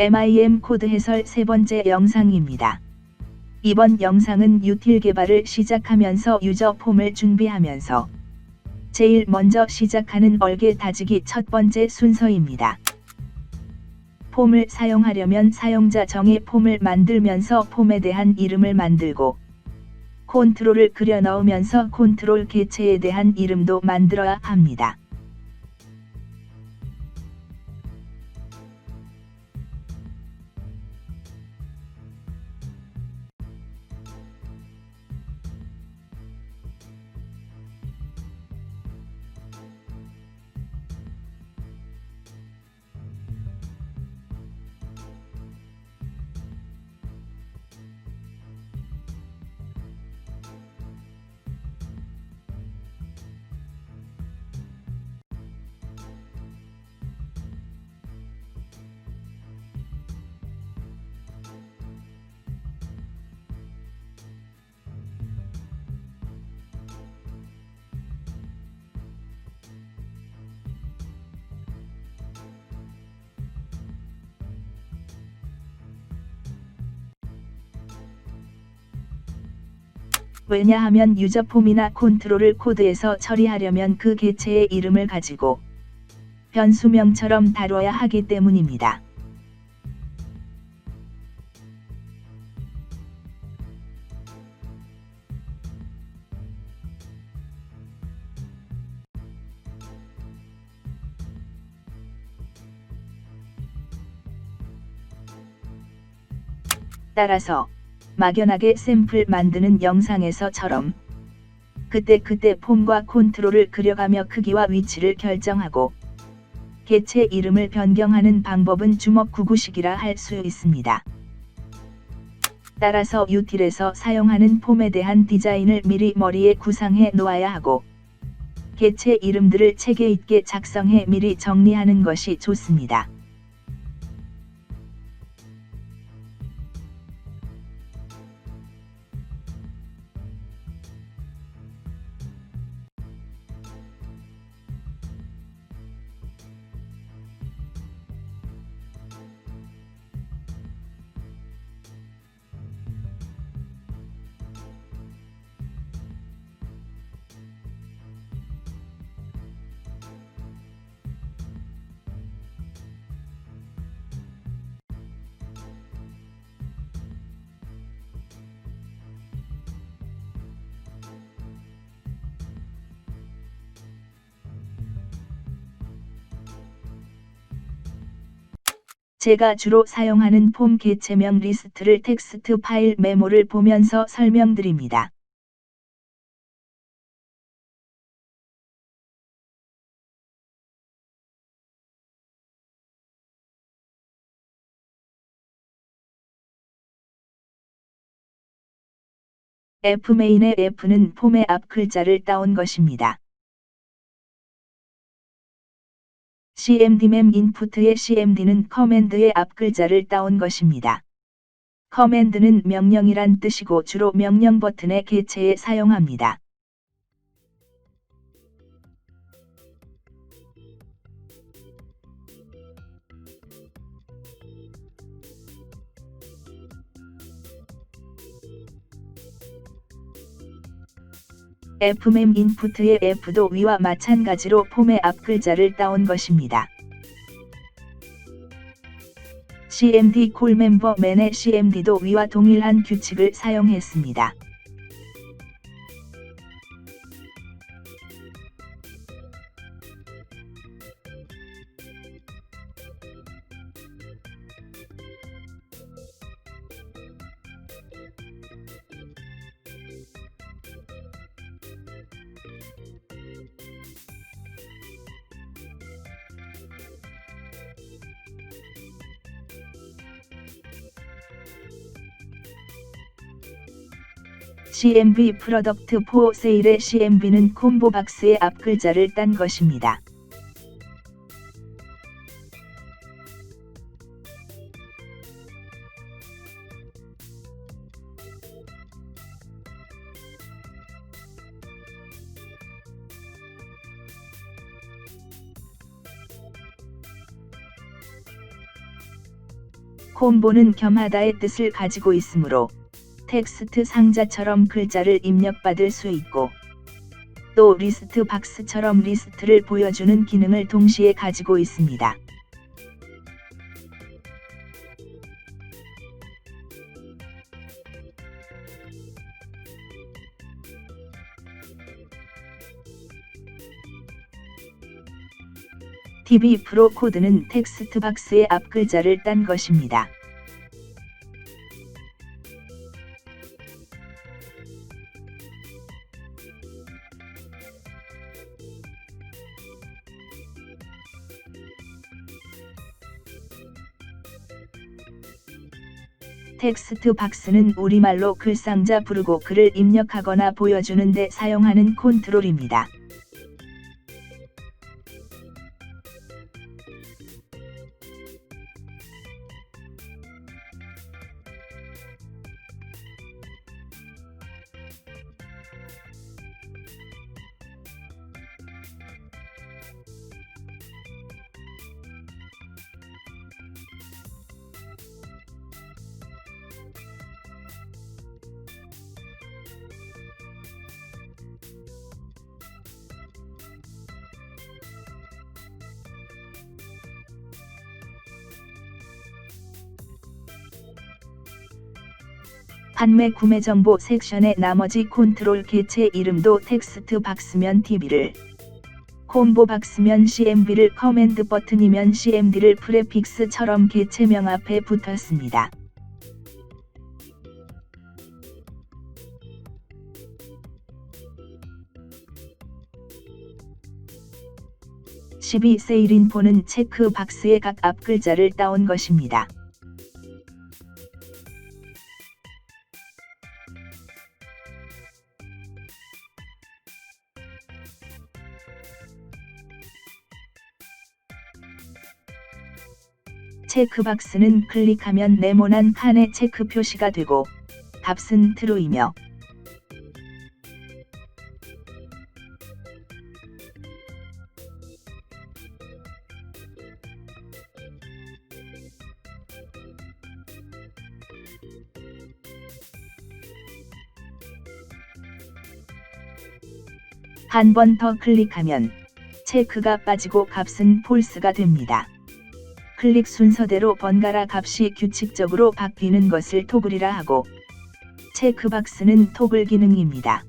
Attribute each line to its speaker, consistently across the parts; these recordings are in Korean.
Speaker 1: MIM 코드 해설 세 번째 영상입니다. 이번 영상은 유틸 개발을 시작하면서 유저 폼을 준비하면서 제일 먼저 시작하는 얼개 다지기 첫 번째 순서입니다. 폼을 사용하려면 사용자 정의 폼을 만들면서 폼에 대한 이름을 만들고 컨트롤을 그려 넣으면서 컨트롤 개체에 대한 이름도 만들어야 합니다. 왜냐하면 유저 폼이나 컨트롤을 코드에서 처리하려면 그 개체의 이름을 가지고 변수명처럼 다뤄야 하기 때문입니다. 따라서 막연하게 샘플 만드는 영상에서처럼 그때그때 폼과 컨트롤을 그려가며 크기와 위치를 결정하고 개체 이름을 변경하는 방법은 주먹 구구식이라 할 수 있습니다. 따라서 유틸에서 사용하는 폼에 대한 디자인을 미리 머리에 구상해 놓아야 하고 개체 이름들을 체계 있게 작성해 미리 정리하는 것이 좋습니다. 제가 주로 사용하는 폼 개체명 리스트를 텍스트 파일 메모를 보면서 설명드립니다. fmain의 f는 폼의 앞 글자를 따온 것입니다. Cmdmem 인풋의 cmd는 커맨드의 앞 글자를 따온 것입니다. 커맨드는 명령이란 뜻이고 주로 명령 버튼의 개체에 사용합니다. Fmem 인풋의 f도 위와 마찬가지로 폼의 앞 글자를 따온 것입니다. cmd 콜 멤버 맨의 cmd도 위와 동일한 규칙을 사용했습니다. CMB 프로덕트 포 세일의 CMB는 콤보 박스의 앞 글자를 딴 것입니다. 콤보는 겸하다의 뜻을 가지고 있으므로 텍스트 상자처럼 글자를 입력받을 수 있고 또 리스트 박스처럼 리스트를 보여주는 기능을 동시에 가지고 있습니다. TV 프로 코드는 텍스트 박스의 앞 글자를 딴 것입니다. 텍스트 박스는 우리말로 글상자 부르고 글을 입력하거나 보여주는 데 사용하는 컨트롤입니다. 판매 구매 정보 섹션의 나머지 컨트롤 개체 이름도 텍스트 박스면 TV를 콤보 박스면 CMB를 커맨드 버튼이면 CMD를 프레픽스처럼 개체명 앞에 붙었습니다. (12) 세일인포는 체크 박스의 각 앞 글자를 따온 것입니다. 체크박스는 클릭하면 네모난 칸에 체크 표시가 되고 값은 true이며 한 번 더 클릭하면 체크가 빠지고 값은 폴스가 됩니다. 클릭 순서대로 번갈아 값이 규칙적으로 바뀌는 것을 토글이라 하고 체크박스는 토글 기능입니다.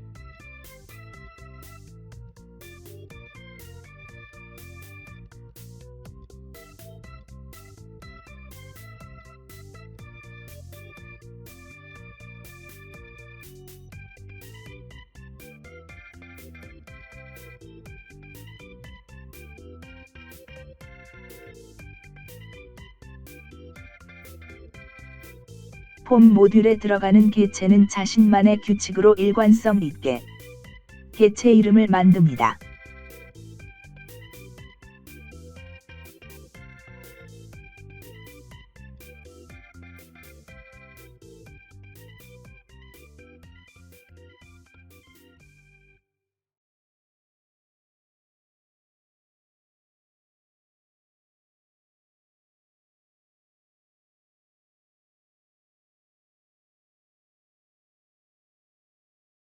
Speaker 1: 폼 모듈에 들어가는 개체는 자신만의 규칙으로 일관성 있게 개체 이름을 만듭니다.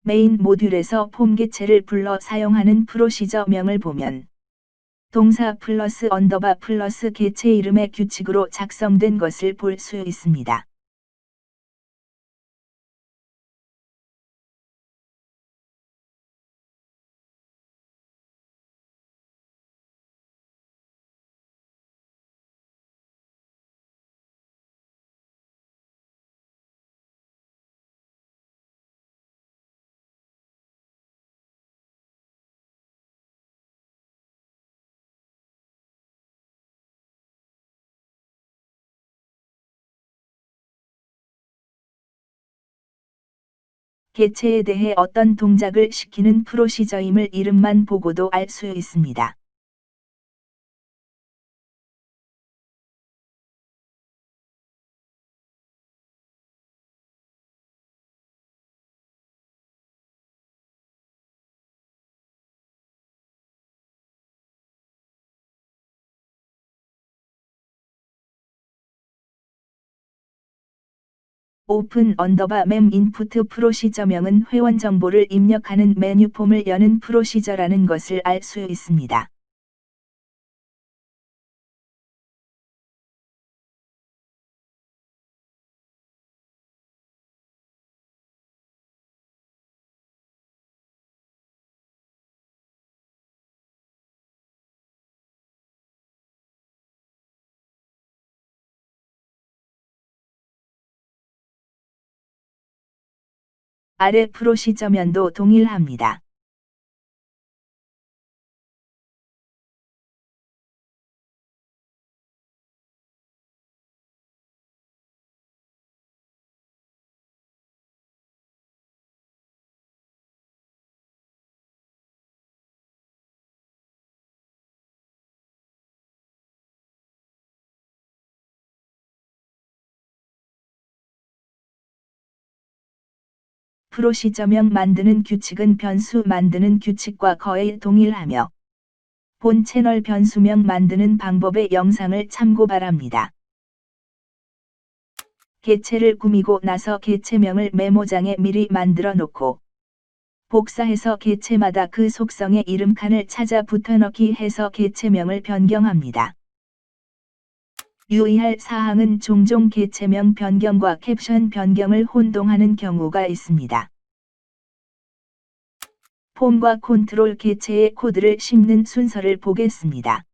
Speaker 1: 메인 모듈에서 폼 개체를 불러 사용하는 프로시저명을 보면 동사 플러스 언더바 플러스 개체 이름의 규칙으로 작성된 것을 볼 수 있습니다. 개체에 대해 어떤 동작을 시키는 프로시저임을 이름만 보고도 알 수 있습니다. 오픈 언더바 맴 인푸트 프로시저명은 회원 정보를 입력하는 메뉴 폼을 여는 프로시저라는 것을 알 수 있습니다. 아래 프로시저면도 동일합니다. 프로시 저명 만드는 규칙은 변수 만드는 규칙과 거의 동일하며 본 채널 변수명 만드는 방법의 영상을 참고 바랍니다. 개체를 꾸미고 나서 개체명을 메모장에 미리 만들어 놓고 복사해서 개체마다 그 속성의 이름 칸을 찾아 붙여넣기 해서 개체명을 변경합니다. 유의할 사항은 종종 개체명 변경과 캡션 변경을 혼동하는 경우가 있습니다. 폼과 컨트롤 개체의 코드를 씹는 순서를 보겠습니다.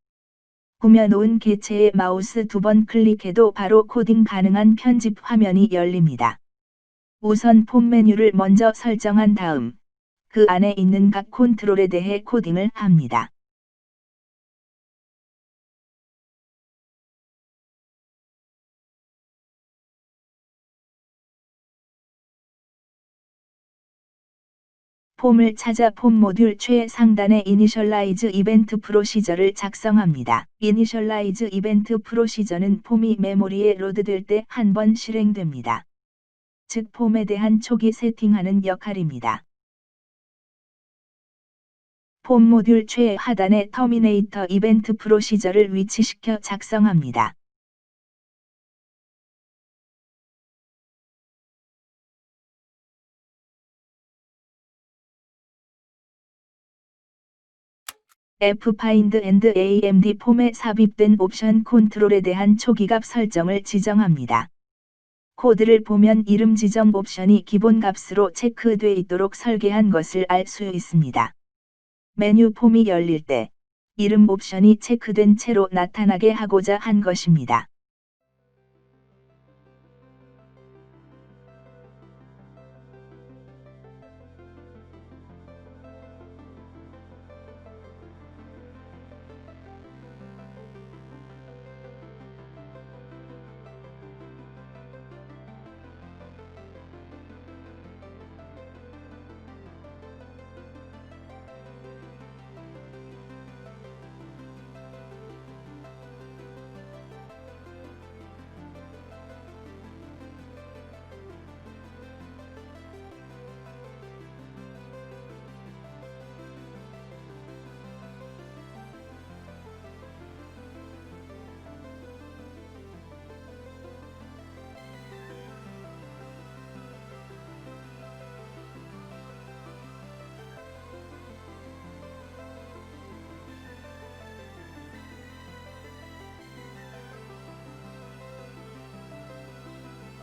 Speaker 1: 꾸며놓은 개체의 마우스 두 번 클릭해도 바로 코딩 가능한 편집 화면이 열립니다. 우선 폼 메뉴를 먼저 설정한 다음 그 안에 있는 각 컨트롤에 대해 코딩을 합니다. 폼을 찾아 폼 모듈 최상단의 이니셜라이즈 이벤트 프로시저를 작성합니다. 이니셜라이즈 이벤트 프로시저는 폼이 메모리에 로드될 때 한 번 실행됩니다. 즉 폼에 대한 초기 세팅하는 역할입니다. 폼 모듈 최하단의 터미네이터 이벤트 프로시저를 위치시켜 작성합니다. Ffind and amd 폼에 삽입된 옵션 컨트롤에 대한 초기값 설정을 지정합니다. 코드를 보면 이름 지정 옵션이 기본 값으로 체크돼 있도록 설계한 것을 알 수 있습니다. 메뉴 폼이 열릴 때 이름 옵션이 체크된 채로 나타나게 하고자 한 것입니다.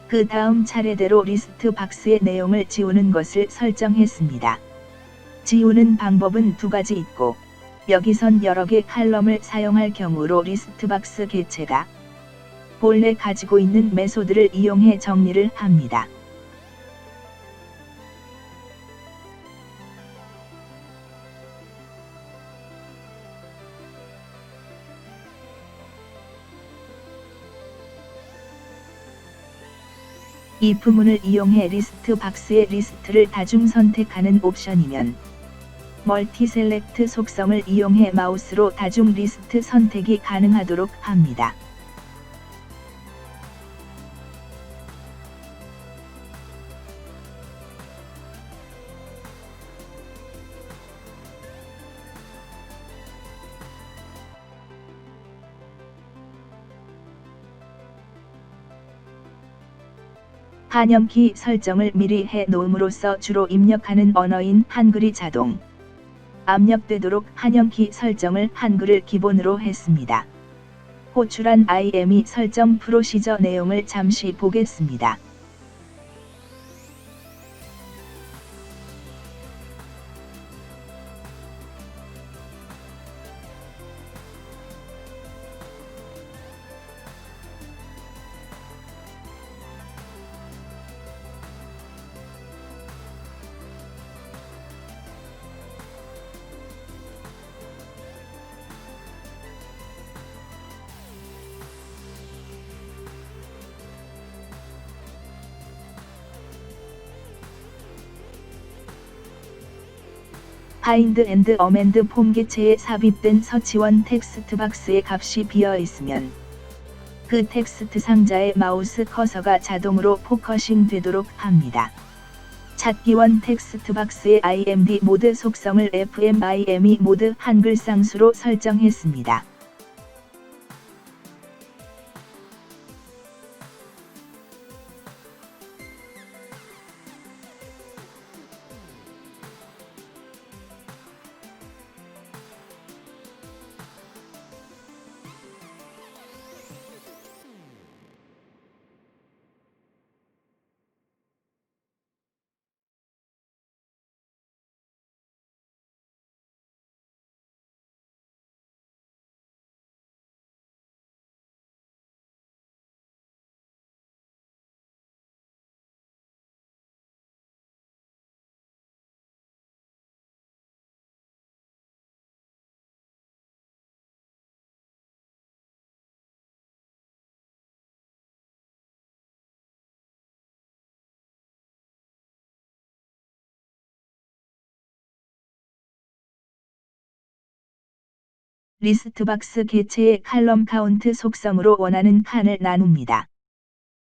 Speaker 1: 그 다음 차례대로 리스트 박스의 내용을 지우는 것을 설정했습니다. 지우는 방법은 두 가지 있고, 여기선 여러 개 칼럼을 사용할 경우로 리스트 박스 개체가 본래 가지고 있는 메소드를 이용해 정리를 합니다. 이 부문을 이용해 리스트 박스의 리스트를 다중 선택하는 옵션이면 멀티 셀렉트 속성을 이용해 마우스로 다중 리스트 선택이 가능하도록 합니다. 한영키 설정을 미리 해 놓음으로써 주로 입력하는 언어인 한글이 자동 압력되도록 한영키 설정을 한글을 기본으로 했습니다. 호출한 IME 설정 프로시저 내용을 잠시 보겠습니다. 파인드 앤드 어맨드 폼 개체에 삽입된 서치원 텍스트 박스의 값이 비어 있으면 그 텍스트 상자의 마우스 커서가 자동으로 포커싱 되도록 합니다. 찾기원 텍스트 박스의 IMD 모드 속성을 FMIME 모드 한글 쌍수로 설정했습니다. 리스트박스 개체의 칼럼 카운트 속성으로 원하는 칸을 나눕니다.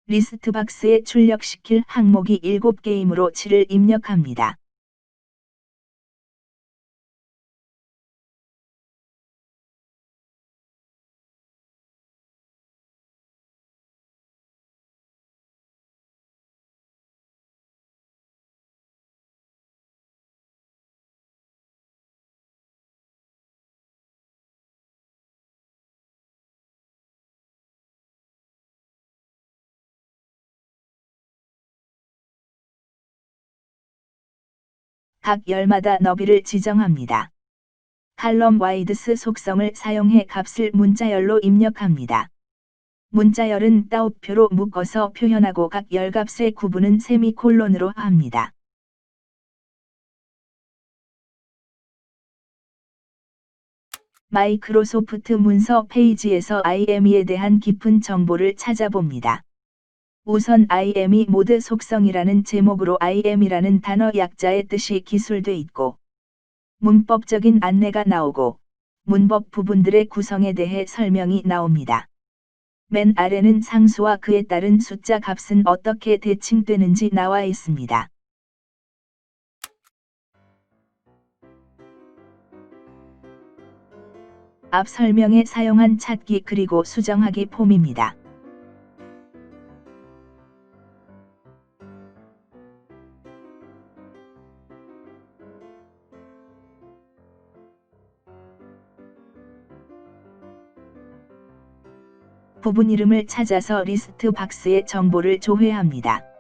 Speaker 1: 리스트박스에 출력시킬 항목이 7개이므로 7을 입력합니다. 각 열마다 너비를 지정합니다. 칼럼 와이드스 속성을 사용해 값을 문자열로 입력합니다. 문자열은 따옴표로 묶어서 표현하고 각 열값의 구분은 세미콜론으로 합니다. 마이크로소프트 문서 페이지에서 IME에 대한 깊은 정보를 찾아봅니다. 우선 IME 모드 속성이라는 제목으로 IM이라는 단어 약자의 뜻이 기술돼 있고 문법적인 안내가 나오고 문법 부분들의 구성에 대해 설명이 나옵니다. 맨 아래는 상수와 그에 따른 숫자 값은 어떻게 대칭되는지 나와 있습니다. 앞 설명에 사용한 찾기 그리고 수정하기 폼입니다. 부분 이름을 찾아서 리스트 박스에 정보를 조회합니다.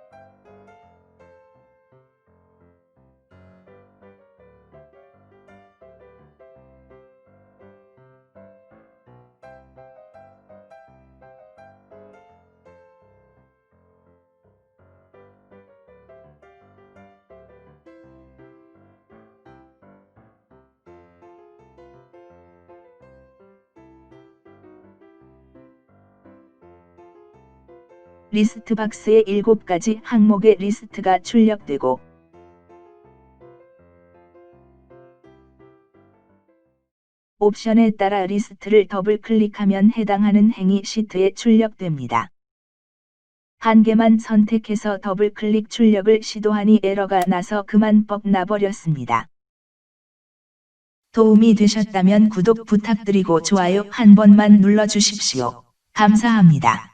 Speaker 1: 리스트 박스에 7가지 항목의 리스트가 출력되고 옵션에 따라 리스트를 더블 클릭하면 해당하는 행위 시트에 출력됩니다. 한 개만 선택해서 더블 클릭 출력을 시도하니 에러가 나서 그만 뻑 나버렸습니다. 도움이 되셨다면 구독 부탁드리고 좋아요 한 번만 눌러주십시오. 감사합니다.